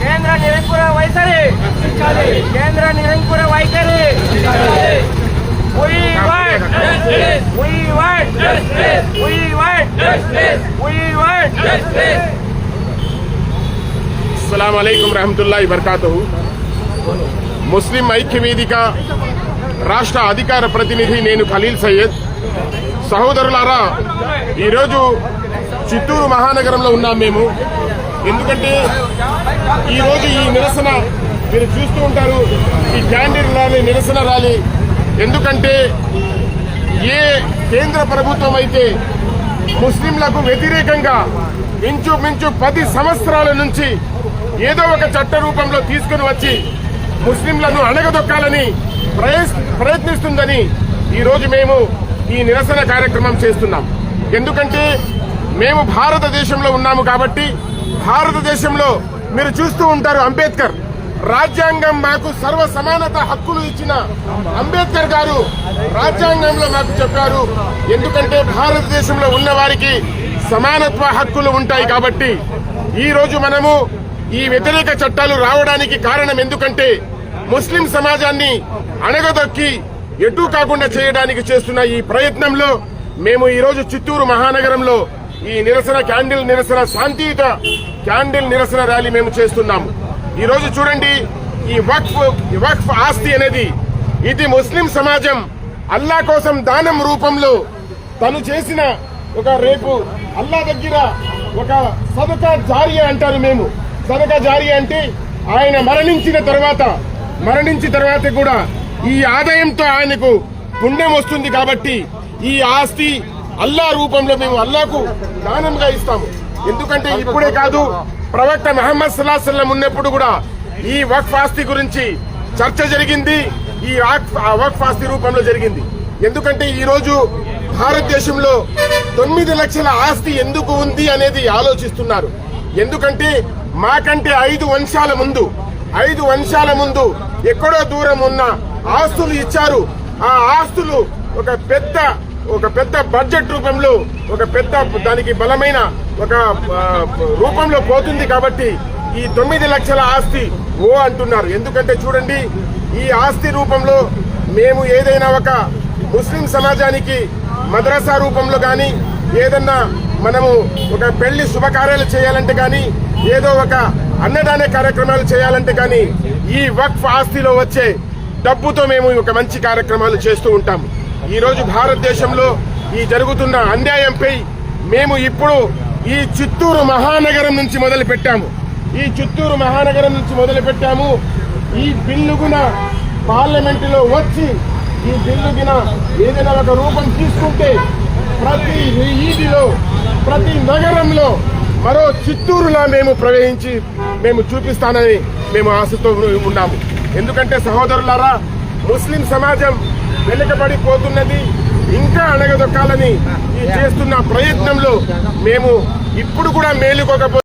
కేంద్ర నిరంకుర వైఖరి. కేంద్ర నిరంకుర వైఖరి. We want. We want. We want. We want. అస్సలం అయికం రహమతుల్లాhi బర్కాతు ముస్లిం ఐక్య వేదిక రాష్ట్ర అధికార ప్రతినిధి నేను ఖలీల్ సయ్యద్ సహోదరులారా ఈరోజు చిత్తూరు మహానగరంలో ఉన్నాం మేము ఎందుకంటే ఈరోజు ఈ నిరసన మీరు చూస్తూ ఉంటారు ఈ క్యాండిల్ ర్యాలీ నిరసన ర్యాలీ. ఎందుకంటే ఏ కేంద్ర ప్రభుత్వం అయితే ముస్లింలకు వ్యతిరేకంగా ఇంచుమించు పది సంవత్సరాల నుంచి ఏదో ఒక చట్ట రూపంలో తీసుకుని వచ్చి ముస్లింలను అణగదొక్కాలని ప్రయత్నిస్తుందని ఈరోజు మేము ఈ నిరసన కార్యక్రమం చేస్తున్నాం. ఎందుకంటే మేము భారతదేశంలో ఉన్నాము కాబట్టి భారతదేశంలో మీరు చూస్తూ ఉంటారు అంబేద్కర్. రాజ్యాంగం మాకు సర్వ సమానత హక్కులు ఇచ్చిన అంబేద్కర్ గారు రాజ్యాంగంలో మాకు చెప్పారు. ఎందుకంటే భారతదేశంలో ఉన్న వారికి సమానత్వ హక్కులు ఉంటాయి కాబట్టి ఈ రోజు మనము ఈ వ్యతిరేక చట్టాలు రావడానికి కారణం ఎందుకంటే ముస్లిం సమాజాన్ని అణగదొక్కి ఎటు కాకుండా చేయడానికి చేస్తున్న ఈ ప్రయత్నంలో మేము ఈరోజు చిత్తూరు మహానగరంలో ఈ నిరసన క్యాండిల్ నిరసన శాంతియుత క్యాండిల్ నిరసన ర్యాలీ మేము చేస్తున్నాము ఈ రోజు చూడండి ఈ వక్ఫ్ వక్ఫ్ ఆస్తి అనేది ఇది ముస్లిం సమాజం అల్లా కోసం దానం రూపంలో తను చేసిన ఒక రేపు అల్లా దగ్గర ఒక సదక జారీ అంటారు మేము. సదక జారీ అంటే ఆయన మరణించిన తర్వాత మరణించిన తర్వాత కూడా ఈ ఆదాయంతో ఆయనకు పుణ్యం వస్తుంది కాబట్టి ఈ ఆస్తి అల్లా రూపంలో మేము అల్లాకు దానంగా ఇస్తాము. ఎందుకంటే ఇప్పుడే కాదు ప్రవక్త మహమ్మద్ సల్లాహం ఉన్నప్పుడు కూడా ఈ వక్ఫ్ ఆస్తి గురించి చర్చ జరిగింది ఈ వక్ఫ్- వక్ఫ్ ఆస్తి రూపంలో జరిగింది. ఎందుకంటే ఈ రోజు భారతదేశంలో తొమ్మిది లక్షల ఆస్తి ఎందుకు ఉంది అనేది ఆలోచిస్తున్నారు. ఎందుకంటే మాకంటే ఐదు వంశాల ముందు ఐదు వంశాల ముందు ఎక్కడో దూరం ఉన్న ఆస్తులు ఇచ్చారు. ఆ ఆస్తులు ఒక పెద్ద ఒక పెద్ద బడ్జెట్ రూపంలో ఒక పెద్ద దానికి బలమైన ఒక రూపంలో పోతుంది కాబట్టి ఈ తొమ్మిది లక్షల ఆస్తి ఓ అంటున్నారు. ఎందుకంటే చూడండి ఈ ఆస్తి రూపంలో మేము ఏదైనా ఒక ముస్లిం సమాజానికి మద్రసా రూపంలో కానీ ఏదన్నా మనము ఒక పెళ్ళి శుభకార్యాలు చేయాలంటే కానీ ఏదో ఒక అన్నదాన కార్యక్రమాలు చేయాలంటే కానీ ఈ వక్ఫ్ ఆస్తిలో వచ్చే డబ్బుతో మేము ఒక మంచి కార్యక్రమాలు చేస్తూ ఉంటాము. ఈరోజు భారతదేశంలో ఈ జరుగుతున్న అన్యాయంపై మేము ఇప్పుడు ఈ చిత్తూరు మహానగరం నుంచి మొదలు పెట్టాము ఈ చిత్తూరు మహానగరం నుంచి మొదలు పెట్టాము ఈ బిల్లుగున పార్లమెంటులో వచ్చి ఈ బిల్లుగిన ఏదైనా ఒక రూపం తీసుకుంటే ప్రతి వీధిలో ప్రతి నగరంలో మరో చిత్తూరులా మేము ప్రవేశించి మేము చూపిస్తానని మేము ఆశతో ఉన్నాము. ఎందుకంటే సహోదరులారా ముస్లిం సమాజం వెనుకబడిపోతున్నది ఇంకా అణగదొక్కాలని చేస్తున్న ప్రయత్నంలో మేము ఇప్పుడు కూడా మేలుకోకపోతే